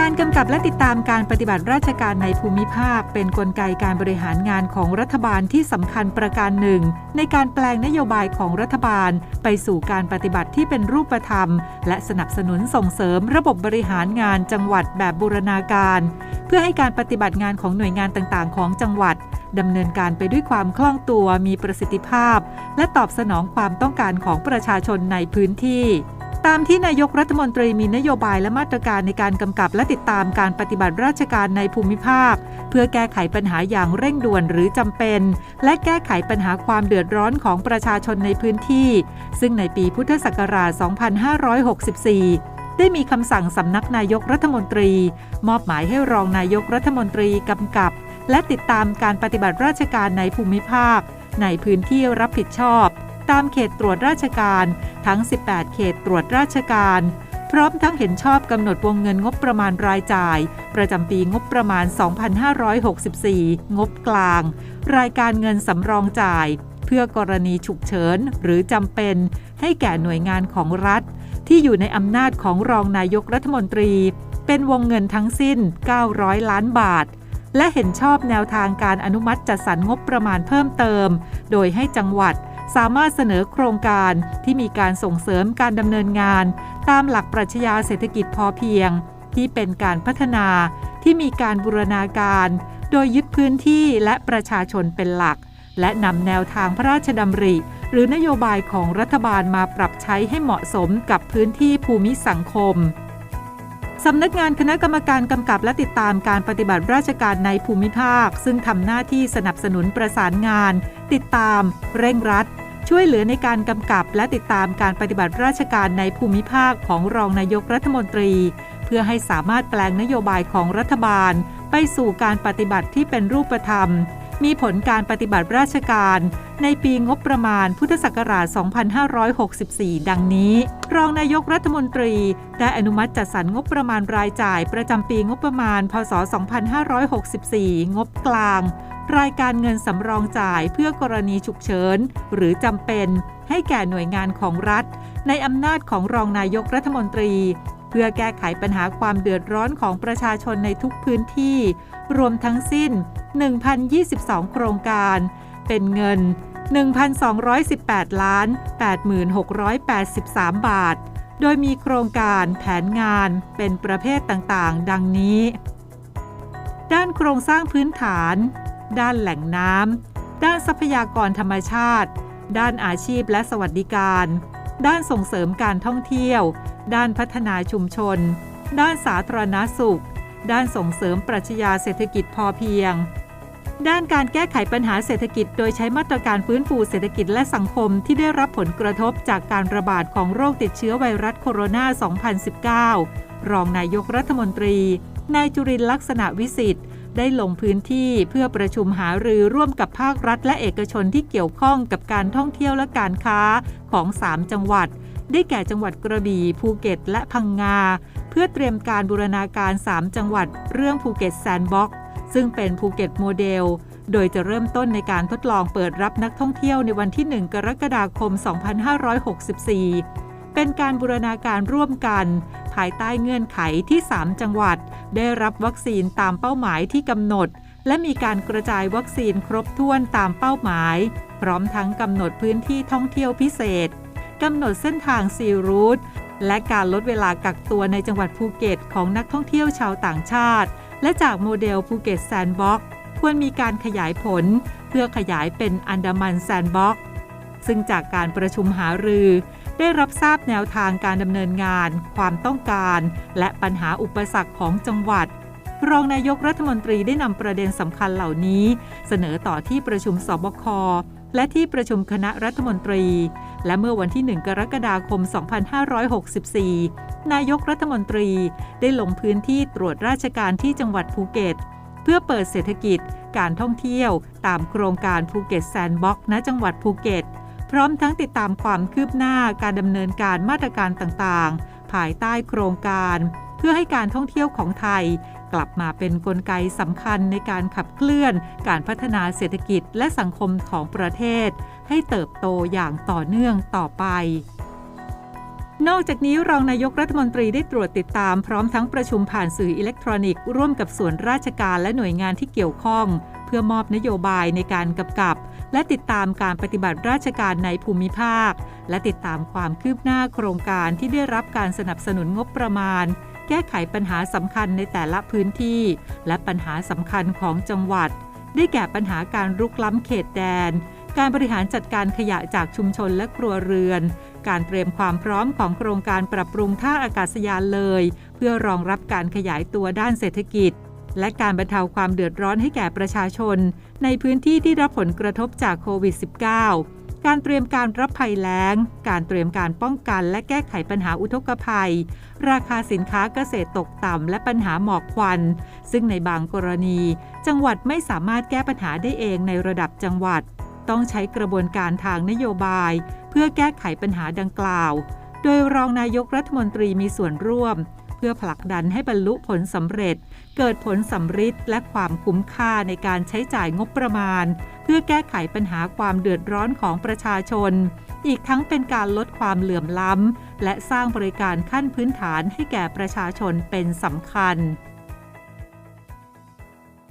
การกำกับและติดตามการปฏิบัติราชการในภูมิภาค เป็นนกลไกการบริหารงานของรัฐบาลที่สำคัญประการหนึ่ง ในการแปลงนโยบายของรัฐบาล ไปสู่การปฏิบัติที่เป็นรูปธรรม และสนับสนุนส่งเสริมระบบบริหารงานจังหวัดแบบบูรณาการ เพื่อให้การปฏิบัติงานของหน่วยงานต่างๆ ของจังหวัดดำเนินการไปด้วยความคล่องตัวมีประสิทธิภาพ และตอบสนองความต้องการของประชาชนในพื้นที่ ตามที่นายกรัฐมนตรีมีนโยบายและมาตรการในการกำกับและติดตามการปฏิบัติราชการในภูมิภาค เพื่อแก้ไขปัญหาอย่างเร่งด่วนหรือจำเป็น และแก้ไขปัญหาความเดือดร้อนของประชาชนในพื้นที่ ซึ่งในปีพุทธศักราช 2564ได้มีคำสั่งสำนักนายกรัฐมนตรี มอบหมายให้รองนายกรัฐมนตรีกำกับ และติดตามการปฏิบัติราชการในภูมิภาค ในพื้นที่รับผิดชอบ ตามเขตตรวจราชการ ทั้ง 18 เขตตรวจราชการ พร้อมทั้งเห็นชอบกำหนดวงเงินงบประมาณรายจ่าย ประจำปีงบประมาณ 2564 งบกลาง รายการเงินสำรองจ่าย เพื่อกรณีฉุกเฉินหรือจำเป็น ให้แก่หน่วยงานของรัฐ ที่อยู่ในอำนาจของรองนายกรัฐมนตรี เป็นวงเงินทั้งสิ้น 900 ล้านบาทและเห็นชอบแนวทางการอนุมัติจัดสรรงบประมาณเพิ่มเติม โดยให้จังหวัด สามารถเสนอโครงการที่มีการส่งเสริมการดำเนินงาน ตามหลักปรัชญาเศรษฐกิจพอเพียง ที่เป็นการพัฒนาที่มีการบูรณาการ โดยยึดพื้นที่และประชาชนเป็นหลัก และนำแนวทางพระราชดำริ หรือนโยบายของรัฐบาลมาปรับใช้ให้เหมาะสมกับพื้นที่ภูมิสังคม สำนักงานคณะกรรมการกำกับและติดตามการปฏิบัติราชการในภูมิภาค ซึ่งทำหน้าที่สนับสนุนประสานงาน ติดตาม เร่งรัด ช่วยเหลือในการกำกับและติดตามการปฏิบัติราชการในภูมิภาคของรองนายกรัฐมนตรี เพื่อให้สามารถแปลงนโยบายของรัฐบาล ไปสู่การปฏิบัติที่เป็นรูปธรรม มีผลการปฏิบัติราชการ ในปีงบประมาณพุทธศักราช 2564 ดังนี้ รองนายกรัฐมนตรี ได้อนุมัติจัดสรรงบประมาณรายจ่ายประจำปีงบประมาณ พศ 2564 งบกลาง รายการเงินสำรองจ่ายเพื่อกรณีฉุกเฉินหรือจำเป็น ให้แก่หน่วยงานของรัฐ ในอำนาจของรองนายกรัฐมนตรีเพื่อแก้ไขปัญหาความเดือดร้อนของประชาชนในทุกพื้นที่ รวมทั้งสิ้น 1,022 โครงการ เป็นเงิน 1,218 ล้าน 8683 บาท โดยมีโครงการแผนงานเป็นประเภทต่างๆ ดังนี้ ด้านโครงสร้างพื้นฐาน ด้านแหล่งน้ำ ด้านทรัพยากรธรรมชาติ ด้านอาชีพและสวัสดิการ ด้านส่งเสริมการท่องเที่ยว ด้านพัฒนาชุมชน ด้านสาธารณสุขด้านส่งเสริมปรัชญาเศรษฐกิจพอเพียง ด้านการแก้ไขปัญหาเศรษฐกิจ โดยใช้มาตรการฟื้นฟูเศรษฐกิจและสังคมที่ได้รับผลกระทบจากการระบาดของโรคติดเชื้อไวรัสโคโรนา 2019 รองนายกรัฐมนตรี นายจุรินทร์ลักษณะวิสิทธิ์ได้ลงพื้นที่เพื่อประชุมหารือร่วมกับภาครัฐและเอกชนที่เกี่ยวข้องกับการท่องเที่ยวและการค้าของ 3 จังหวัด ได้แก่จังหวัดกระบี่ภูเก็ต และพังงา เพื่อเตรียมการบูรณาการ 3 จังหวัด เรื่องภูเก็ตแซนด์บ็อกซ์ ซึ่งเป็นภูเก็ตโมเดล โดยจะเริ่มต้นในการทดลองเปิดรับนักท่องเที่ยวในวันที่ 1 กรกฎาคม 2564 เป็นการบูรณาการร่วมกัน ภายใต้เงื่อนไขที่ 3 จังหวัด ได้รับวัคซีนตามเป้าหมายที่กำหนด และมีการกระจายวัคซีนครบถ้วนตามเป้าหมาย พร้อมทั้งกำหนดพื้นที่ท่องเที่ยวพิเศษกำหนดเส้นทางซีรูทและการลดเวลากักตัวในจังหวัดภูเก็ตของนักท่องเที่ยวชาวต่างชาติ และจากโมเดลภูเก็ตแซนด์บ็อกควรมีการขยายผล เพื่อขยายเป็นอันดามันแซนด์บ็อกซึ่งจากการประชุมหารือ ได้รับทราบแนวทางการดำเนินงาน ความต้องการ และปัญหาอุปสรรคของจังหวัด รองนายกรัฐมนตรีได้นำประเด็นสำคัญเหล่านี้ เสนอต่อที่ประชุมสบค และที่ประชุมคณะรัฐมนตรี และเมื่อวันที่ 1 กรกฎาคม 2564 นายกรัฐมนตรีได้ลงพื้นที่ตรวจราชการที่จังหวัดภูเก็ต เพื่อเปิดเศรษฐกิจ การท่องเที่ยว ตามโครงการภูเก็ตแซนด์บ็อกซ์ณจังหวัดภูเก็ต พร้อมทั้งติดตามความคืบหน้าการดำเนินการมาตรการต่างๆ ภายใต้โครงการ เพื่อให้การท่องเที่ยวของไทย กลับมาเป็นนกลไกสำคัญในการขับเคลื่อน การพัฒนาเศรษฐกิจและสังคมของประเทศ ให้เติบโตอย่างต่อเนื่องต่อไปนอกจากนี้รองนายกรัฐมนตรีได้ตรวจติดตามพร้อมทั้งประชุมผ่านสื่ออิเล็กทรอนิกส์ร่วมกับส่วนราชการและหน่วยงานที่เกี่ยวข้อง พื่อมอบนโยบายในการกำกับ และติดตามการปฏิบัติราชการในภูมิภาค และติดตามความคืบหน้าโครงการที่ได้รับการสนับสนุนงบประมาณ แก้ไขปัญหาสำคัญในแต่ละพื้นที่ และปัญหาสำคัญของจังหวัด ได้แก่ปัญหาการรุกล้ำเขตแดน การบริหารจัดการขยะจากชุมชนและครัวเรือนการเตรียมความพร้อมของโครงการปรับปรุงท่าอากาศยานเลย เพื่อรองรับการขยายตัวด้านเศรษฐกิจ และการบรรเทาความเดือดร้อนให้แก่ประชาชน ในพื้นที่ที่รับผลกระทบจากโควิด -19 การเตรียมการรับภัยแล้ง การเตรียมการป้องกันและแก้ไขปัญหาอุทกภัย ราคาสินค้าเกษตรตกต่ำและปัญหาหมอกควัน ซึ่งในบางกรณี จังหวัดไม่สามารถแก้ปัญหาได้เองในระดับจังหวัด ต้องใช้กระบวนการทางนโยบาย เพื่อแก้ไขปัญหาดังกล่าว โดยรองนายกรัฐมนตรีมีส่วนร่วม พื่อผลักดันให้บรรลุผลสำเร็จ เกิดผลสำฤทธิ์และความคุ้มค่าในการใช้จ่ายงบประมาณ เพื่อแก้ไขปัญหาความเดือดร้อนของประชาชน อีกทั้งเป็นการลดความเหลื่อมล้ำ และสร้างบริการขั้นพื้นฐานให้แก่ประชาชนเป็นสำคัญ